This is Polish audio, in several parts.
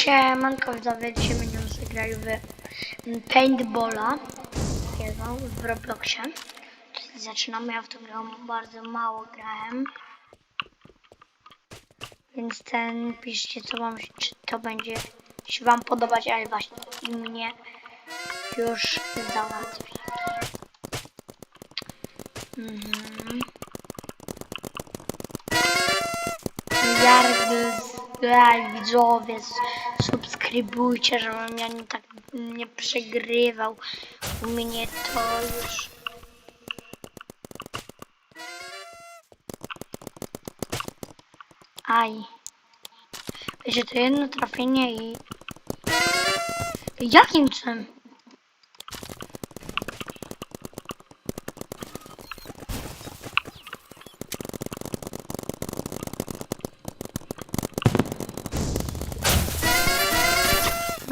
Siemanko widzowie, dzisiaj będziemy sobie grali w paintballa w Robloxie. Zaczynamy, ja w to grałem bardzo mało grałem. Więc ten piszcie co wam, czy to będzie się wam podobać, ale właśnie mnie już załatwi. Mhm. Miliardy z- aj, widzowie, subskrybujcie, żebym ja nie tak nie przegrywał. U mnie to już... Aj. Wiecie, to jedno trafienie i... Jakim cudem?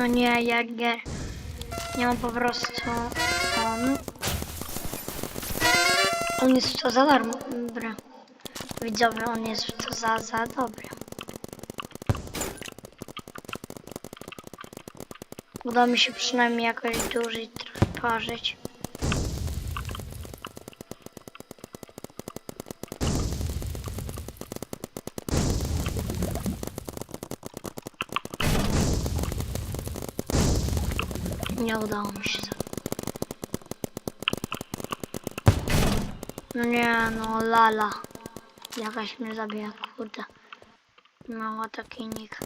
Nie, Jager. Nie mam po prostu on. On jest w to za dobry. Widzowie, on jest w to za, za dobry. Uda mi się przynajmniej jakoś dłużej trważyć. Nie udało mi się. No nie, no lala. Jakaś mnie zabija, kurde. Mała taki nick.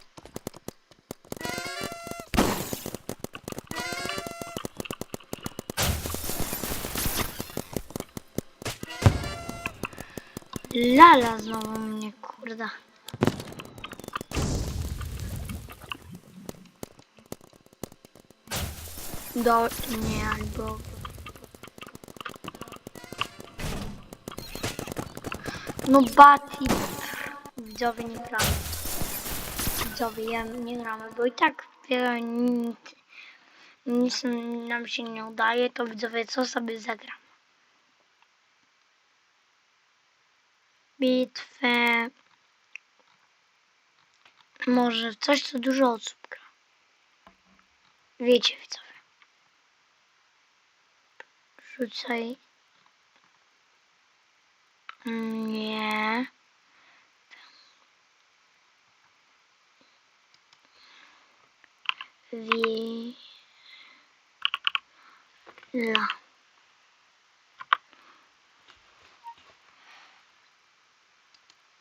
Lala znowu mnie, kurde. Do... nie, albo... No Bati... Widzowie nie gramy. Widzowie ja nie gramy, bo i tak wiele nic, nic nam się nie udaje, to widzowie co sobie zagram? Bitwę... Może coś, co dużo osób gra. Wiecie widzowie. Rzucaj. Nie. Wi. La.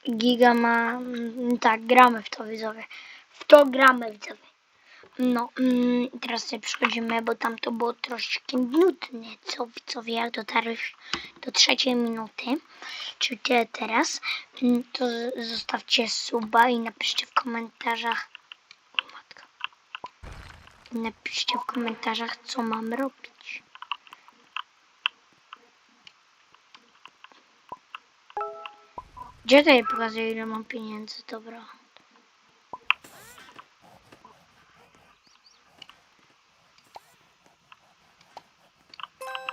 Giga ma. Tak, gramy w to widzowie. W to gramy widzowie. No, mm, teraz sobie przechodzimy, bo tam to było troszeczkę nudne, co widzowie, jak dotarłeś do trzeciej minuty, czyli tyle teraz, mm, to zostawcie suba i napiszcie w komentarzach, matka, napiszcie w komentarzach, co mam robić. Gdzie tutaj pokazuję, ile mam pieniędzy, dobra.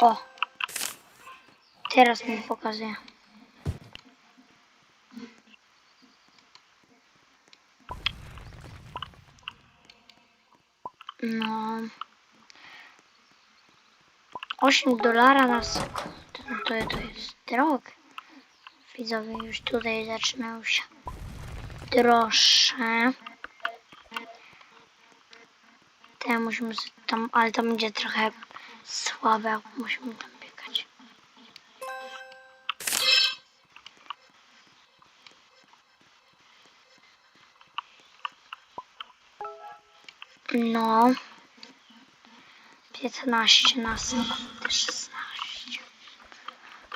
O! Teraz mi pokazuje. No. 8 dolara na sekundę. To, to jest drogie. Widzowie już tutaj zaczynają się droższe. Te musimy tam, ale tam będzie trochę słabe, musimy tam biegać. No. 15 na sekundę, 16.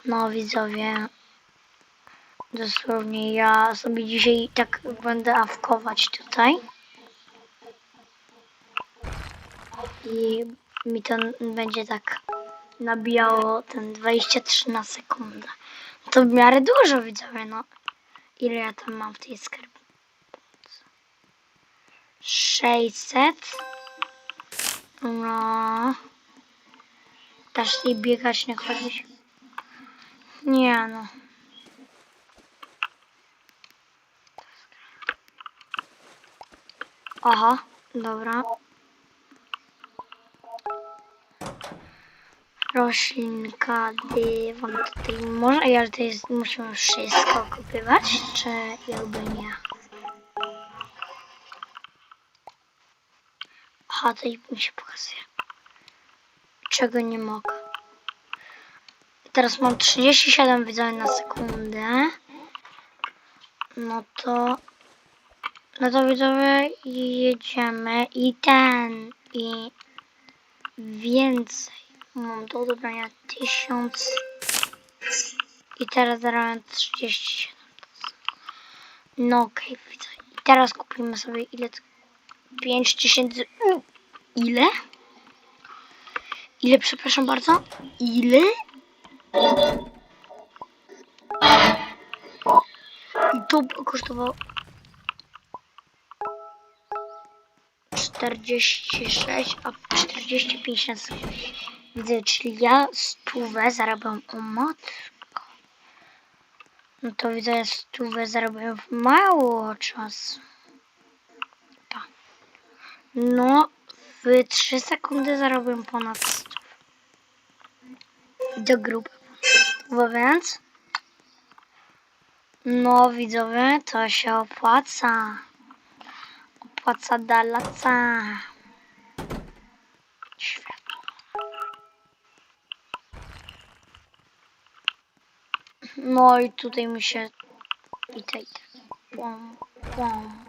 No widzowie. Dosłownie ja sobie dzisiaj tak będę awkować tutaj. I mi to będzie tak nabijało ten 23 na sekundę. To w miarę dużo widzowie, no. Ile ja tam mam w tej skarbonce? 600. No. Dasz jej biegać, nie chodzić? Nie no. Aha, Dobra. Roślinka, dywan tutaj może, to jest, musimy wszystko kupywać, czy jakby nie? Aha, to i mi się pokazuje. Czego nie mogę. Teraz mam 37 widzowie na sekundę. No to... No to widzowie jedziemy i ten i więcej. Mam do odebrania 1000 i teraz zarabiam 37. No okej, widzę. I teraz kupimy sobie ile? 5000. U, Ile? Ile, przepraszam bardzo? Ile? I to kosztowało 46, a 45 na. Widzę, czyli ja stówę zarabiam o matko. No to widzę, ja stówę zarabiam w mało czasu. Tak. No, w 3 sekundy zarobiłem ponad 100. Do grupy. Bo więc... No widzowie, to się opłaca. Opłaca dalaca. No i tutaj mi się... I tej... Pum, pum.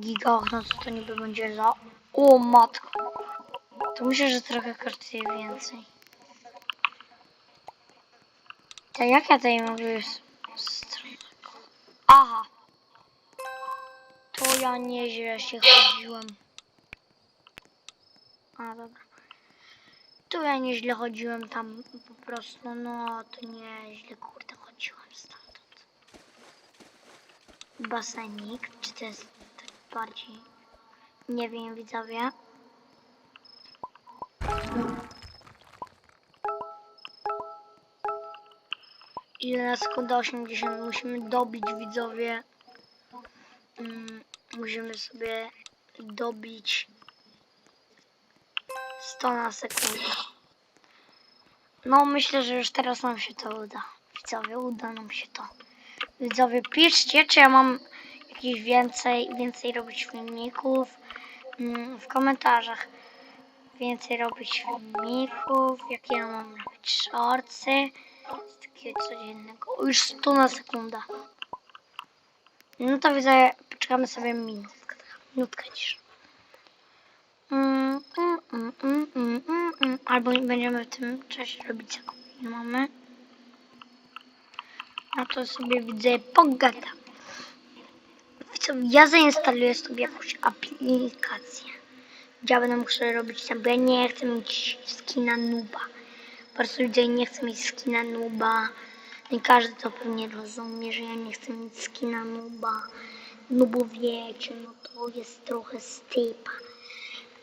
Giga okno, co to niby będzie za... O matko. To myślę, że trochę kosztuje więcej. To jak ja tutaj mogę... stronę? Aha. To ja nieźle się chodziłem. A dobra. To ja nieźle chodziłem tam po prostu, no to nieźle kurde chodziłem stamtąd. Basenik, czy to jest tak bardziej, nie wiem widzowie. Ile na sekundę 80 musimy dobić widzowie. Mm, musimy sobie dobić 100 na sekundę. No myślę, że już teraz nam się to uda. Widzowie, uda nam się to. Widzowie, piszcie, czy ja mam jakieś więcej, więcej robić filmików mm, w komentarzach. Więcej robić filmików, jakie ja mam robić shortsy z takiego codziennego. O, Już 100 na sekundę. No to widzę, poczekamy sobie minutkę. Minutkę niż. Mm, mm, mm, mm, mm, mm, mm. Albo będziemy w tym czasie robić zakupy. Nie mamy. No to sobie widzę, pogadam. Co, ja zainstaluję sobie jakąś aplikację. Ja będę musiał robić tam, bo ja nie chcę mieć skina nuba. Po prostu widzę, nie chcę mieć skina nuba. Nie każdy to pewnie rozumie, że ja nie chcę mieć skina nuba. No bo wiecie, no to jest trochę stypa.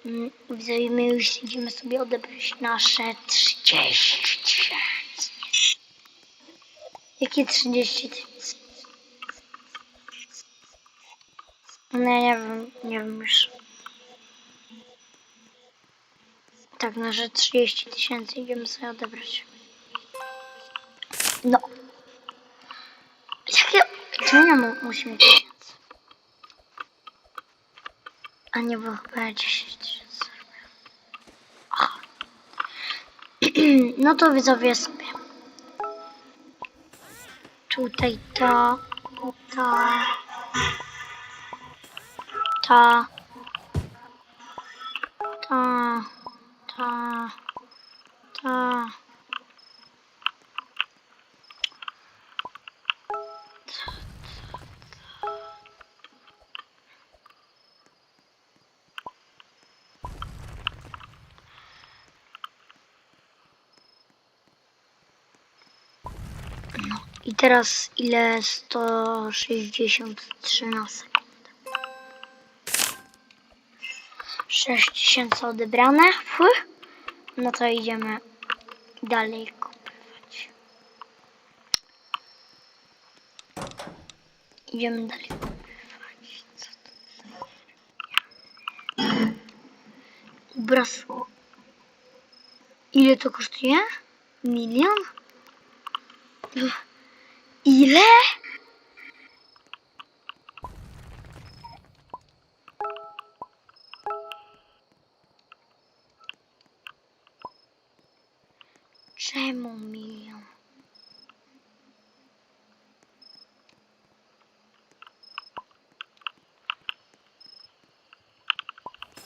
Mm, Widzowie, my już idziemy sobie odebrać nasze 30 tysięcy. Jakie 30 tysięcy? No ja nie wiem, nie wiem już. Tak, nasze 30 tysięcy idziemy sobie odebrać. No. Jakie... Czemu mu- musimy tysięcy? A nie, bo chyba 10 tysięcy. Aha. No to widzowie sobie. Tutaj to, to, to, to, to, to. Teraz ile? 163 na sekundę. 6000 odebrane. Fuh. No to idziemy dalej. Idziemy dalej kupywać. Co to? obraz. Ile to kosztuje? Milion? Ile? Czemu milion?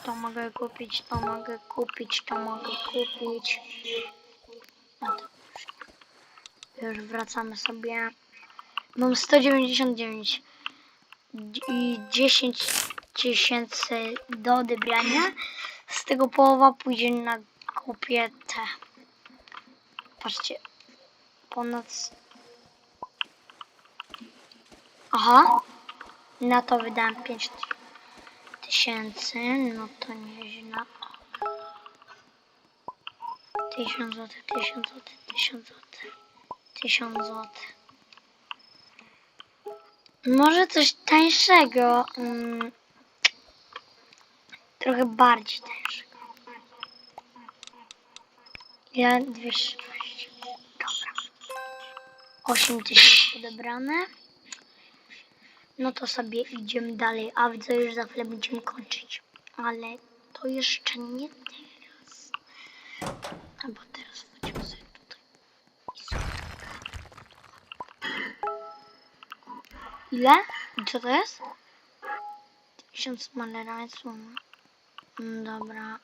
To mogę kupić, to mogę kupić, to mogę kupić. No to już, już wracamy sobie. Mam 199 D- i 10 tysięcy do odebrania. Z tego połowa pójdzie na kopietę. Patrzcie. Ponad... Aha. Na to wydałem 5 tysięcy. No to nieźle. 1000 zł, 1000 zł, 1000 zł. 1000 zł. Może coś tańszego. Mm, trochę bardziej tańszego. Ja 220. Dobra. 8000 odebrane. No to sobie idziemy dalej, a widzę już za chwilę będziemy kończyć. Ale to jeszcze nie teraz. Ile? I co to jest? 1000 malera Dobra.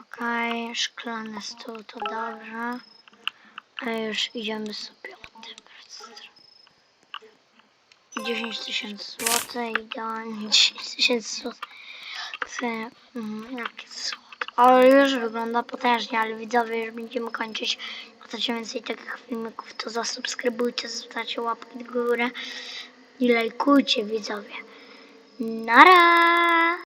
Okej, szklany stół to dobrze. A już idziemy sobie odebrać. 10 tysięcy złotych i do 10 tysięcy złotych. Mm, jakie złote. Już wygląda potężnie, ale widzowie już będziemy kończyć. Jak chcecie więcej takich filmików, to zasubskrybujcie, zostawcie łapkę w górę i lajkujcie widzowie. Nara!